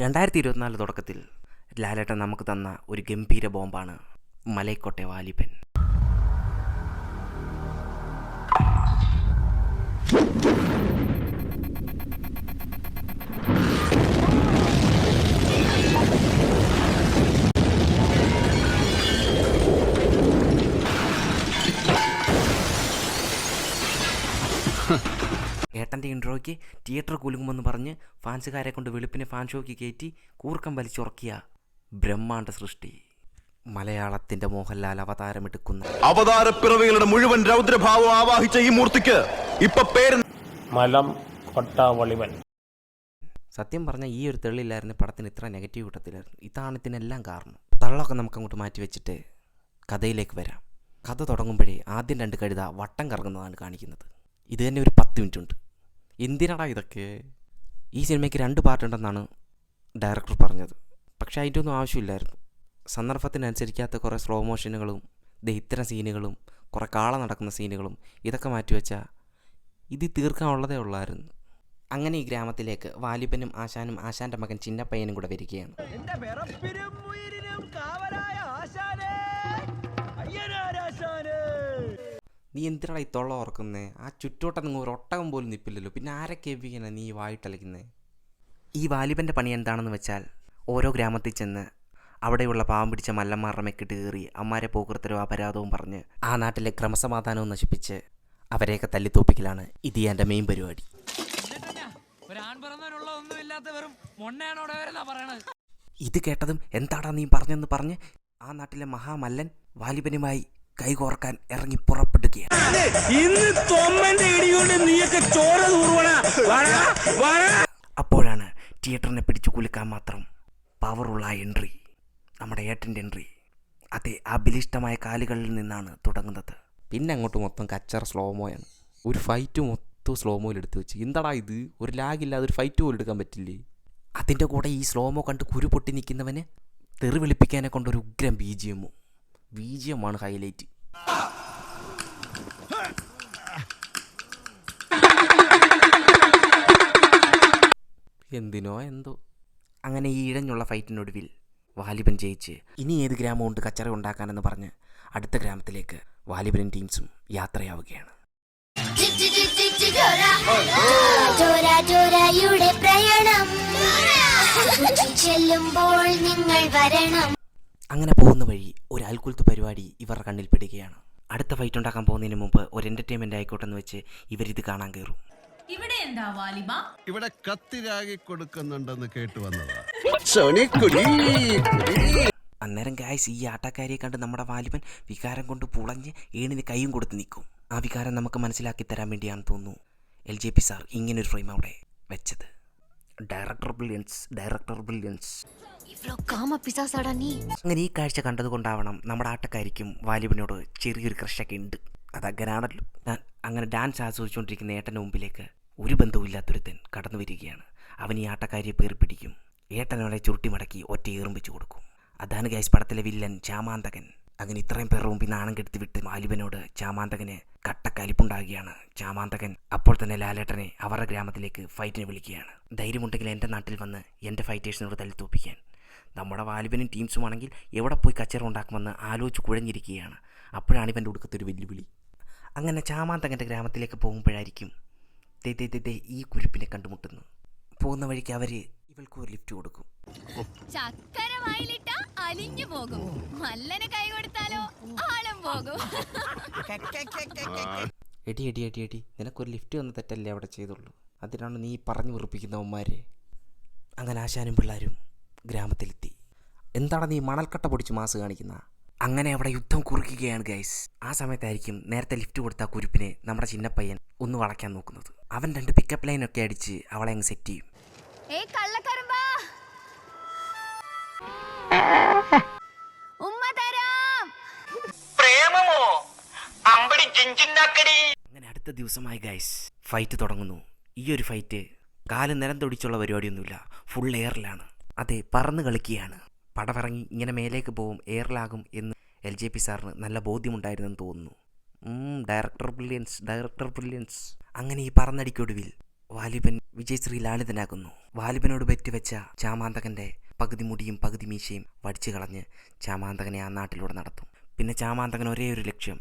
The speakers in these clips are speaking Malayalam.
രണ്ടായിരത്തി ഇരുപത്തിനാല് തുടക്കത്തിൽ ലാലേട്ടൻ നമുക്ക് തന്ന ഒരു ഗംഭീര ബോംബാണ് മലൈക്കോട്ടെ വാലിബൻ. ഏട്ടന്റെ ഇൻട്രോയ്ക്ക് തിയേറ്റർ കുലുങ്ങുമെന്ന് പറഞ്ഞ് ഫാൻസുകാരെ കൊണ്ട് വെളുപ്പിനെ ഫാൻ ഷോയ്ക്ക് കയറ്റി കൂർക്കം വലിച്ചുറക്കിയ ബ്രഹ്മാണ്ട സൃഷ്ടി. മലയാളത്തിന്റെ മോഹൻലാൽ അവതാരമെടുക്കുന്ന അവതാരപ്പിറവികളുടെ മുഴുവൻ രൗദ്രഭാവം ആവാഹിച്ച ഈ മൂർത്തിക്ക് ഇപ്പൊ പേര് മലം കൊട്ടാവളിവൻ. സത്യം പറഞ്ഞാൽ ഈ ഒരു തെളിയില്ലായിരുന്നു പടത്തിന് ഇത്ര നെഗറ്റീവ് കിട്ടത്തില്ലായിരുന്നു ഇതാണ് ഇതിനെല്ലാം കാരണം. തള്ളൊക്കെ നമുക്ക് അങ്ങോട്ട് മാറ്റി വെച്ചിട്ട് കഥയിലേക്ക് വരാം. കഥ തുടങ്ങുമ്പോഴേ ആദ്യം രണ്ട് കഴുത വട്ടം കറങ്ങുന്നതാണ് കാണിക്കുന്നത്. ഇത് തന്നെ ഒരു പത്ത് മിനിറ്റ് ഉണ്ട്. എന്തിനാടാ ഇതൊക്കെ? ഈ സിനിമയ്ക്ക് രണ്ട് പാർട്ട് ഉണ്ടെന്നാണ് ഡയറക്ടർ പറഞ്ഞത്. പക്ഷേ അതിന്റെ ഒന്നും ആവശ്യമില്ലായിരുന്നു. സന്ദർഭത്തിനനുസരിക്കാത്ത കുറേ സ്ലോ മോഷനുകളും ദേ ഇത്തരം സീനുകളും കുറേ കാള നടക്കുന്ന സീനുകളും ഇതൊക്കെ മാറ്റിവെച്ചാൽ ഇത് തീർക്കാനുള്ളതേ ഉള്ളായിരുന്നു. അങ്ങനെ ഈ ഗ്രാമത്തിലേക്ക് വാലിബനും ആശാനും ആശാന്റെ മകൻ ചിന്നപ്പയ്യനും കൂടെ വരികയാണ്. നീ എന്തിനാണ് ഈ തൊള്ള ഓർക്കുന്നേ? ആ ചുറ്റോട്ടം നിങ്ങൾ ഒരു ഒട്ടകം പോലും നിൽപ്പില്ലല്ലോ പിന്നെ ആരെ കേൾപ്പിക്കാനാ നീ വായിട്ടലയ്ക്കുന്നത് ഈ വാലിബന്റെ പണി എന്താണെന്ന് വെച്ചാൽ ഓരോ ഗ്രാമത്തിൽ ചെന്ന് അവിടെയുള്ള പാവം പിടിച്ച മല്ലന്മാരുടെ മെക്കിട്ട് കയറി അമ്മാരെ പോകൃത്തരോ അപരാധവും പറഞ്ഞ് ആ നാട്ടിലെ ക്രമസമാധാനവും നശിപ്പിച്ച് അവരെയൊക്കെ തല്ലിത്തോപ്പിക്കലാണ് ഇത് എന്റെ മെയിൻ പരിപാടി. ഇത് കേട്ടതും എന്താടാ നീ പറഞ്ഞെന്ന് പറഞ്ഞ് ആ നാട്ടിലെ മഹാമല്ലൻ വാലിബനുമായി കൈകോർക്കാൻ ഇറങ്ങി പുറപ്പെടുകയാണ്. അപ്പോഴാണ് തിയേറ്ററിനെ പിടിച്ചു കുലുക്കാൻ മാത്രം പവറുള്ള എൻട്രി നമ്മുടെ ഏട്ടന്റെ എൻട്രി അതെ ആ ബലിഷ്ടമായ കാലുകളിൽ നിന്നാണ് തുടങ്ങുന്നത്. പിന്നെ അങ്ങോട്ട് മൊത്തം കച്ചറ സ്ലോമോയാണ് ഒരു ഫൈറ്റ് മൊത്തം സ്ലോമോയിൽ എടുത്ത് വെച്ച്. എന്താടാ ഇത്? ഒരു ലാഗില്ലാതെ ഒരു ഫൈറ്റ് പോലും എടുക്കാൻ പറ്റില്ലേ? അതിന്റെ കൂടെ ഈ സ്ലോമോ കണ്ട് കുരു പൊട്ടി നിൽക്കുന്നവന് തെറി വിളിപ്പിക്കാനെ കൊണ്ടൊരു ഒരു ഉഗ്രം B G M. B G എമ്മാണ് highlight. എന്തിനോ എന്തോ. അങ്ങനെ ഈ ഇഴഞ്ഞുള്ള ഫൈറ്റിനൊടുവിൽ വാലിബൻ ജയിച്ച് ഇനി ഏത് ഗ്രാമം കൊണ്ട് കച്ചറ ഉണ്ടാക്കാനെന്ന് പറഞ്ഞ് അടുത്ത ഗ്രാമത്തിലേക്ക് വാലിബനും ടീംസും യാത്രയാവുകയാണ്. അങ്ങനെ പോകുന്ന വഴി അൽക്കുലത്ത് പരിപാടി ഇവരുടെ കണ്ണിൽ പെടുകയാണ്. അടുത്ത ഫൈറ്റ് ഉണ്ടാക്കാൻ പോകുന്നതിന് മുമ്പ് ഒരു എന്റർടൈൻമെന്റ് ആയിക്കോട്ടെ എന്ന് വെച്ച് ഇവരിത് കാണാൻ കയറും ഇവിടെ എന്താ വാലിബ? ഇവിടെ കത്തിരാകി കൊടുക്കുന്നുണ്ടെന്ന് കേട്ടു വന്നതാ. അന്നേരം ഗായ്സ് ഈ ആട്ടക്കാരിയെ കണ്ട് നമ്മുടെ വാലിബൻ വികാരം കൊണ്ട് പുളഞ്ഞ് ഏണിന് കൈയും കൊടുത്ത് നിൽക്കും. ആ വികാരം നമുക്ക് മനസ്സിലാക്കി തരാൻ വേണ്ടിയാണ് തോന്നുന്നു. എൽ ജെ പി സാർ ഇങ്ങനൊരു ഫ്രെയിം അവിടെ വെച്ചത്. ഡയറക്ടർ ബ്രില്യൻസ് ഡയറക്ടർ ബ്രില്യൻസ് അങ്ങനെ ഈ കാഴ്ച കണ്ടതുകൊണ്ടാവണം നമ്മുടെ ആട്ടക്കാരിക്കും വാലിബിനോട് ചെറിയൊരു ക്രഷൊക്കെ ഉണ്ട്. അതങ്ങനാണല്ലോ ഞാൻ അങ്ങനെ ഡാൻസ് ആസ്വദിച്ചുകൊണ്ടിരിക്കുന്ന ഏട്ടന്റെ മുമ്പിലേക്ക് ഒരു ബന്ധവുമില്ലാത്തൊരുത്തൻ കടന്നു വരികയാണ്. അവൻ ഈ ആട്ടക്കാരിയെ പേർ പിടിക്കും. ഏട്ടനവളെ ചുരുട്ടി മടക്കി ഒറ്റ ഏറുമ്പിച്ചു കൊടുക്കും. അതാണ് ഗൈസ് പടത്തിലെ വില്ലൻ ചാമാന്തകൻ. അങ്ങനെ ഇത്രയും പേർ മുമ്പിൽ നാണം കെടുത്തി വിട്ട് വാലിബനോട് ചാമാന്തകന് കട്ടക്കലിപ്പുണ്ടാകുകയാണ്. ചാമാന്തകൻ അപ്പോൾ തന്നെ ലാലേട്ടനെ അവരുടെ ഗ്രാമത്തിലേക്ക് ഫൈറ്റിന് വിളിക്കുകയാണ്. ധൈര്യമുണ്ടെങ്കിൽ എന്റെ നാട്ടിൽ വന്ന് എന്റെ ഫൈറ്റേഴ്സിനോട് തല്ലിത്തോപ്പിക്കാൻ നമ്മുടെ വാലിബനും ടീംസുമാണെങ്കിൽ എവിടെ പോയി കച്ചറ ഉണ്ടാക്കുമെന്ന് ആലോചിച്ച് കുഴഞ്ഞിരിക്കുകയാണ്. അപ്പോഴാണ് ഇവന്റെ ഒടുക്കത്തൊരു വെല്ലുവിളി. അങ്ങനെ ചാമാന്തകന്റെ ഗ്രാമത്തിലേക്ക് പോകുമ്പോഴായിരിക്കും ദേ ദേ ദേ ദേ ഈ കുരിപ്പിനെ കണ്ടുമുട്ടുന്നു പോകുന്ന വഴിക്ക് അവർ ഇവൾക്ക് ഒരു ലിഫ്റ്റ് കൊടുക്കും. ചക്കര വായിലിട്ട അലിഞ്ഞു പോകും. മല്ലന് കൈ കൊടുത്താലോ ആളും പോകും. എടി എടി എടി എടി നിനക്കൊരു ലിഫ്റ്റ് വന്ന തെറ്റല്ലേ അവിടെ ചെയ്തുള്ളൂ? അതിനാണ് നീ പറഞ്ഞു വെറുപ്പിക്കുന്നവന്മാരെ. അങ്ങനെ ആശാനും പിള്ളേരും ഗ്രാമത്തിലെത്തി. എന്താണ് നീ മണൽക്കട്ട പൊടിച്ച് മാസ് കാണിക്കുന്ന? അങ്ങനെ അവിടെ യുദ്ധം കുറിക്കുകയാണ് ഗൈസ് ആ സമയത്തായിരിക്കും നേരത്തെ ലിഫ്റ്റ് കൊടുത്ത കുരുപ്പിനെ നമ്മുടെ ചിന്നപ്പയ്യൻ ഒന്ന് വളയ്ക്കാൻ നോക്കുന്നത്. അവൻ രണ്ട് പിക്കപ്പ് ഒക്കെ അടിച്ച് അവളെ അങ്ങ് സെറ്റ് ചെയ്യും. ഏ കള്ളക്കറുമ്പാ! ഉമ്മ തരാം! അങ്ങനെ അടുത്ത ദിവസമായി ഗൈസ് ഫൈറ്റ് തുടങ്ങുന്നു. ഈ ഒരു ഫൈറ്റ് കാൽ നിലം തൊടിച്ചുള്ള പരിപാടിയൊന്നുമില്ല. ഫുൾ എയറിലാണ് അതെ പറന്ന് കളിക്കുകയാണ്. പടമിറങ്ങി ഇങ്ങനെ മേലേക്ക് പോവും എയറിലാകും എന്ന് എൽ ജെ പി സാറിന് നല്ല ബോധ്യമുണ്ടായിരുന്നെന്ന് തോന്നുന്നു. Director brilliance director brilliance. അങ്ങനെ ഈ പറന്നടിക്കൊടുവിൽ വാലിബൻ വിജയശ്രീ ലാളിതനാകുന്നു. വാലിബനോട് വെച്ച ചാമാന്തകന്റെ പകുതി മുടിയും പകുതി മീശയും വടിച്ചു കളഞ്ഞ് ചാമാന്തകനെ ആ നാട്ടിലൂടെ നടത്തും. പിന്നെ ചാമാന്തകൻ ഒരേ ഒരു ലക്ഷ്യം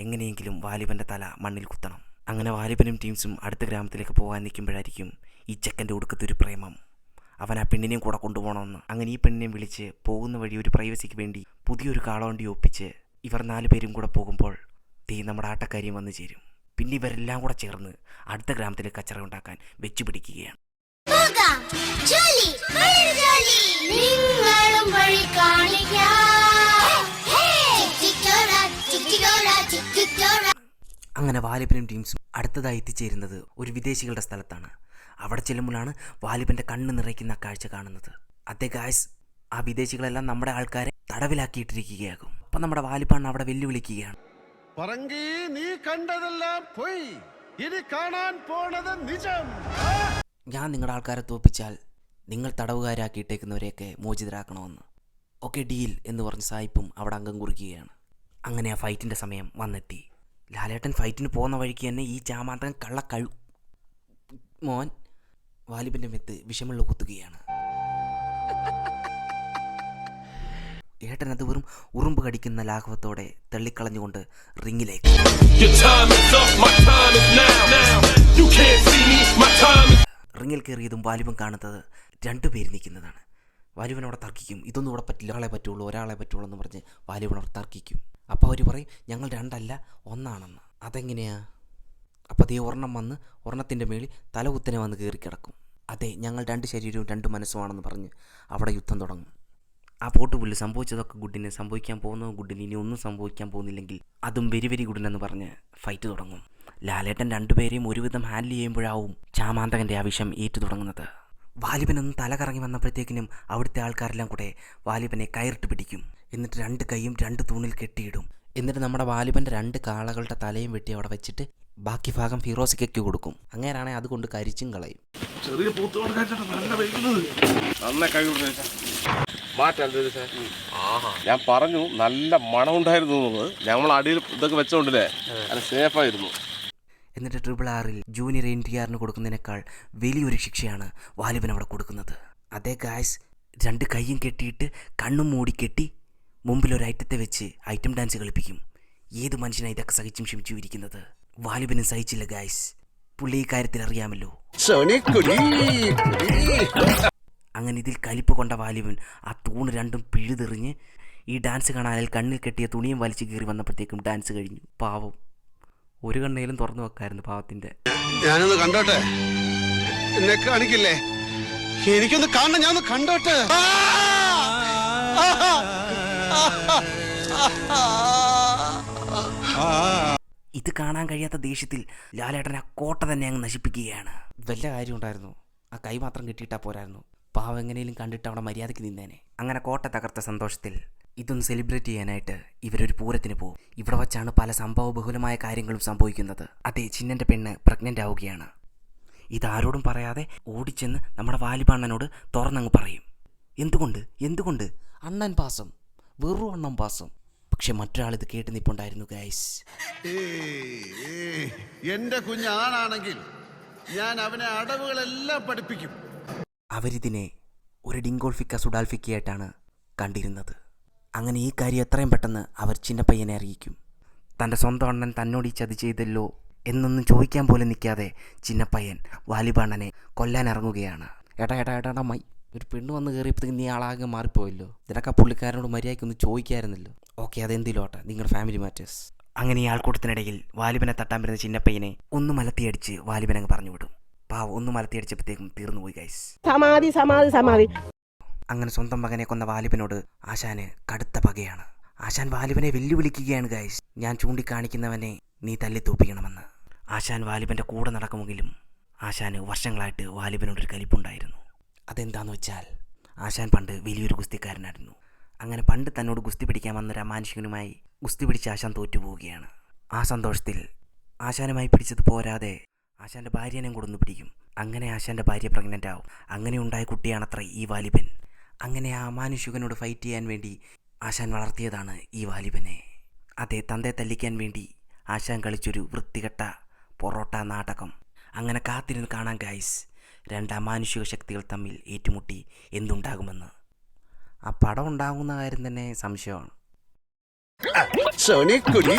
എങ്ങനെയെങ്കിലും വാലിബന്റെ തല മണ്ണിൽ കുത്തണം. അങ്ങനെ വാലിബനും ടീംസും അടുത്ത ഗ്രാമത്തിലേക്ക് പോകാൻ നിൽക്കുമ്പോഴായിരിക്കും ഈ ചെക്കന്റെ ഒടുക്കത്തൊരു പ്രേമം. അവൻ ആ പെണ്ണിനെയും കൂടെ കൊണ്ടുപോകണമെന്ന്. അങ്ങനെ ഈ പെണ്ണിനെ വിളിച്ച് പോകുന്ന വഴി ഒരു പ്രൈവസിക്ക് വേണ്ടി പുതിയൊരു കാളവണ്ടി ഒപ്പിച്ച് ഇവർ നാലു പേരും കൂടെ പോകുമ്പോൾ തീ നമ്മുടെ ആട്ടക്കാരിയും വന്നു ചേരും. പിന്നെ ഇവരെല്ലാം കൂടെ ചേർന്ന് അടുത്ത ഗ്രാമത്തിൽ കച്ചറ ഉണ്ടാക്കാൻ വെച്ചു പിടിക്കുകയാണ്. നിങ്ങളും വഴി കാണിക്കാം. അങ്ങനെ വാലിബനും ടീംസും അടുത്തതായി എത്തിച്ചേരുന്നത് ഒരു വിദേശികളുടെ സ്ഥലത്താണ്. അവിടെ ചെല്ലുമ്പോഴാണ് വാലിബന്റെ കണ്ണ് നിറയ്ക്കുന്ന കാഴ്ച കാണുന്നത്. അതേ ഗായ്സ് ആ വിദേശികളെല്ലാം നമ്മുടെ ആൾക്കാരെ തടവിലാക്കിയിട്ടിരിക്കുകയാകും. അപ്പം നമ്മുടെ വാലിപ്പാണ് അവിടെ വെല്ലുവിളിക്കുകയാണ്. പറങ്കി നീ കണ്ടതെല്ലാം പോയി. ഇനി കാണാൻ പോണത് നിജം. ഞാൻ നിങ്ങളുടെ ആൾക്കാരെ തോപ്പിച്ചാൽ നിങ്ങൾ തടവുകാരാക്കിയിട്ടേക്കുന്നവരെയൊക്കെ മോചിതരാക്കണമെന്ന്. ഓക്കെ ഡീൽ എന്ന് പറഞ്ഞ് സായിപ്പും അവിടെ അംഗം കുറിക്കുകയാണ്. അങ്ങനെ ആ ഫൈറ്റിന്റെ സമയം വന്നെത്തി. ലാലേട്ടൻ ഫൈറ്റിന് പോകുന്ന വഴിക്ക് തന്നെ ഈ ചാമാന്തകൻ കള്ള കഴു മോൻ വാലിബിന്റെ മെത്ത് വിഷമുള്ള കുത്തുകയാണ്. ഏട്ടൻ അത് വെറും ഉറുമ്പ് കടിക്കുന്ന ലാഘവത്തോടെ തള്ളിക്കളഞ്ഞുകൊണ്ട് റിങ്ങിലേക്ക്. റിങ്ങിൽ കയറിയതും വാലിബം കാണുന്നത് രണ്ടുപേര് നിൽക്കുന്നതാണ്. അവിടെ തർക്കിക്കും. ഇതൊന്നും ഇവിടെ പറ്റില്ല. ഒരാളെ പറ്റുള്ളൂ ഒരാളെ പറ്റുള്ളൂ എന്ന് പറഞ്ഞ് അവിടെ തർക്കിക്കും. അപ്പോൾ അവർ പറയും ഞങ്ങൾ രണ്ടല്ല ഒന്നാണെന്ന്. അതെങ്ങനെയാ? അപ്പോൾ അതേ ഒരെണ്ണം വന്ന് ഒരെണ്ണത്തിന്റെ മേളിൽ തലകുത്തനെ വന്ന് കയറി കിടക്കും. അതെ ഞങ്ങൾ രണ്ട് ശരീരവും രണ്ട് മനസ്സുമാണെന്ന് പറഞ്ഞ് അവിടെ യുദ്ധം തുടങ്ങും. ആ പോട്ട് പുല്ല് സംഭവിച്ചതൊക്കെ ഗുഡിന് സംഭവിക്കാൻ പോകുന്നത് ഗുഡിന് ഇനി ഒന്നും സംഭവിക്കാൻ പോകുന്നില്ലെങ്കിൽ അതും വെരി വെരി ഗുഡിനെന്ന് പറഞ്ഞ് ഫൈറ്റ് തുടങ്ങും. ലാലേട്ടൻ രണ്ടുപേരെയും ഒരുവിധം ഹാൻഡിൽ ചെയ്യുമ്പോഴാവും ചാമാന്തകന്റെ ആ വിഷം ഏറ്റു തുടങ്ങുന്നത് വാലിബനൊന്ന് തലകറങ്ങി വന്നപ്പോഴത്തേക്കിനും അവിടുത്തെ ആൾക്കാരെല്ലാം കൂടെ വാലിബനെ കയറിട്ട് പിടിക്കും. എന്നിട്ട് രണ്ട് കൈയും രണ്ട് തൂണിൽ കെട്ടിയിടും. എന്നിട്ട് നമ്മുടെ വാലിബന്റെ രണ്ട് കാളകളുടെ തലയും വെട്ടി അവിടെ വെച്ചിട്ട് ബാക്കി ഭാഗം ഫിറോസിക്കയ്ക്ക് കൊടുക്കും. അങ്ങനെയാണെങ്കിൽ അതുകൊണ്ട് കരിച്ചും കളയും. ചെറിയ ഞാൻ പറഞ്ഞു നല്ല മണം ഉണ്ടായിരുന്നു ഞങ്ങൾ അടിയിൽ ഇതൊക്കെ വെച്ചോണ്ടില്ലേ? അത്. സേഫ് ആയിരുന്നു. എന്നിട്ട് ട്രിപ്പിൾ ആറിൽ ജൂനിയർ എൻ ടി ആറിന് കൊടുക്കുന്നതിനേക്കാൾ വലിയൊരു ശിക്ഷയാണ് വാലിബൻ അവിടെ കൊടുക്കുന്നത്. അതേ ഗായ്സ് രണ്ട് കൈയും കെട്ടിയിട്ട് കണ്ണും മൂടി കെട്ടി മുമ്പിൽ ഒരു ഐറ്റത്തെ വെച്ച് ഐറ്റം ഡാൻസ് കളിപ്പിക്കും. ഏത് മനുഷ്യനാണ് ഇതൊക്കെ സഹിച്ചും ക്ഷമിച്ചും ഇരിക്കുന്നത്? വാലിബനും സഹിച്ചില്ല ഗായ്സ് പുള്ളി ഈ കാര്യത്തിൽ അറിയാമല്ലോ. അങ്ങനെ ഇതിൽ കലിപ്പ് കൊണ്ട വാലിബൻ ആ തൂണ് രണ്ടും പിഴുതെറിഞ്ഞ് ഈ ഡാൻസ് കാണാനിൽ കണ്ണിൽ കെട്ടിയ തുണിയും വലിച്ചു കീറി വന്നപ്പോഴത്തേക്കും ഡാൻസ് കഴിഞ്ഞു. പാവം. ഒരു കണ്ണയിലും തുറന്നു വെക്കായിരുന്നു പാവത്തിന്റെ. ഞാനൊന്ന് കണ്ടോട്ടെ? എന്നെ കാണിക്കില്ലേ? എനിക്കൊന്ന് കാണണം ഞാൻ ഒന്ന് കണ്ടോട്ടെ ഇത് കാണാൻ കഴിയാത്ത ദേഷ്യത്തിൽ ലാലേട്ടൻ ആ കോട്ട തന്നെ അങ്ങ് നശിപ്പിക്കുകയാണ്. വല്ല കാര്യം ഉണ്ടായിരുന്നു. ആ കൈ മാത്രം കിട്ടിയിട്ടാ പോരായിരുന്നു. പാവം എങ്ങനെയും കണ്ടിട്ട് അവിടെ മര്യാദയ്ക്ക് നിന്നേനെ. അങ്ങനെ കോട്ട തകർത്ത സന്തോഷത്തിൽ ഇതൊന്ന് സെലിബ്രേറ്റ് ചെയ്യാനായിട്ട് ഇവരൊരു പൂരത്തിന് പോകും ഇവിടെ വച്ചാണ് പല സംഭവ ബഹുലമായ കാര്യങ്ങളും സംഭവിക്കുന്നത്. അതെ ചിന്നന്റെ പെണ്ണ് പ്രഗ്നന്റ് ആവുകയാണ്. ഇതാരോടും പറയാതെ ഓടിച്ചെന്ന് നമ്മുടെ വാലിബണ്ണനോട് തുറന്നങ്ങ് പറയും. എന്തുകൊണ്ട്? എന്തുകൊണ്ട്? അണ്ണൻ പാസം. വെറും അണ്ണൻ പാസം. പക്ഷെ മറ്റൊരാൾ ഇത് കേട്ട് നിപ്പുണ്ടായിരുന്നു ഗൈസ് എന്റെ കുഞ്ഞ് ആണാണെങ്കിൽ ഞാൻ അവനെ അടവുകളെല്ലാം പഠിപ്പിക്കും. അവരിതിനെ ഒരു ഡിങ്കോൾഫിക്ക സുഡാൽഫിക്കയായിട്ടാണ് കണ്ടിരുന്നത്. അങ്ങനെ ഈ കാര്യം എത്രയും പെട്ടെന്ന് അവർ ചിന്നപ്പയ്യനെ അറിയിക്കും. തന്റെ സ്വന്തം അണ്ണൻ തന്നോട് ഈ ചതി ചെയ്തല്ലോ എന്നൊന്നും ചോദിക്കാൻ പോലും നിൽക്കാതെ ചിന്നപ്പയ്യൻ വാലിബണ്ണനെ കൊല്ലാൻ ഇറങ്ങുകയാണ്. ഏട്ടാ ഏട്ടാ ഏട്ടാ മൈ ഒരു പെണ്ണ് വന്ന് കയറിയപ്പോഴത്തേക്ക് നീ ആളാകെ മാറിപ്പോയല്ലോ. ഇതിനൊക്കെ ആ പുള്ളിക്കാരനോട് മര്യാദയ്ക്ക് ഒന്ന് ചോദിക്കാമായിരുന്നല്ലോ ഓക്കെ അതെന്തിലോട്ടെ നിങ്ങളുടെ ഫാമിലി മാറ്റേഴ്സ് അങ്ങനെ ഈ ആൾക്കൂട്ടത്തിനിടയിൽ വാലിബനെ തട്ടാൻ വരുന്ന ചിന്നപ്പയ്യനെ ഒന്ന് മലത്തിയടിച്ച് വാലിബനങ്ങ് പറഞ്ഞു വിടും. പാവം ഒന്ന് മലത്തിയടിച്ചപ്പോഴത്തേക്കും തീർന്നുപോയി ഗൈസ് സമാധി സമാധി സമാധി. അങ്ങനെ സ്വന്തം മകനെ കൊന്ന വാലിബനോട് ആശാന് കടുത്ത പകയാണ്. ആശാൻ വാലിബനെ വെല്ലുവിളിക്കുകയാണ് ഗൈസ് ഞാൻ ചൂണ്ടിക്കാണിക്കുന്നവനെ നീ തല്ലിത്തോപ്പിക്കണമെന്ന് ആശാൻ വാലിബന്റെ കൂടെ നടക്കുമെങ്കിലും ആശാന് വർഷങ്ങളായിട്ട് വാലിബനോടൊരു കലിപ്പുണ്ടായിരുന്നു. അതെന്താണെന്ന് വെച്ചാൽ ആശാൻ പണ്ട് വലിയൊരു ഗുസ്തിക്കാരനായിരുന്നു. അങ്ങനെ പണ്ട് തന്നോട് ഗുസ്തി പിടിക്കാൻ വന്നൊരു അമാനുഷികനുമായി ഗുസ്തി പിടിച്ച് ആശാൻ തോറ്റുപോവുകയാണ്. ആ സന്തോഷത്തിൽ ആശാനുമായി പിടിച്ചത് പോരാതെ ആശാന്റെ ഭാര്യനെയും കൊടുന്ന് പിടിക്കും. അങ്ങനെ ആശാന്റെ ഭാര്യ പ്രഗ്നന്റ് ആവും. അങ്ങനെ ഉണ്ടായ കുട്ടിയാണത്ര ഈ വാലിബൻ. അങ്ങനെ ആ മാനുഷികനോട് ഫൈറ്റ് ചെയ്യാൻ വേണ്ടി ആശാൻ വളർത്തിയതാണ് ഈ വാലിബനെ. അതെ തന്തയെ തല്ലിക്കാൻ വേണ്ടി ആശാൻ കളിച്ചൊരു വൃത്തികെട്ട പൊറോട്ട നാടകം. അങ്ങനെ കാത്തിരുന്ന് കാണാൻ ഗൈസ് രണ്ട് അമാനുഷിക ശക്തികൾ തമ്മിൽ ഏറ്റുമുട്ടി എന്തുണ്ടാകുമെന്ന്. ആ പടം ഉണ്ടാകുന്ന കാര്യം തന്നെ സംശയമാണ്. കുടി കുടി.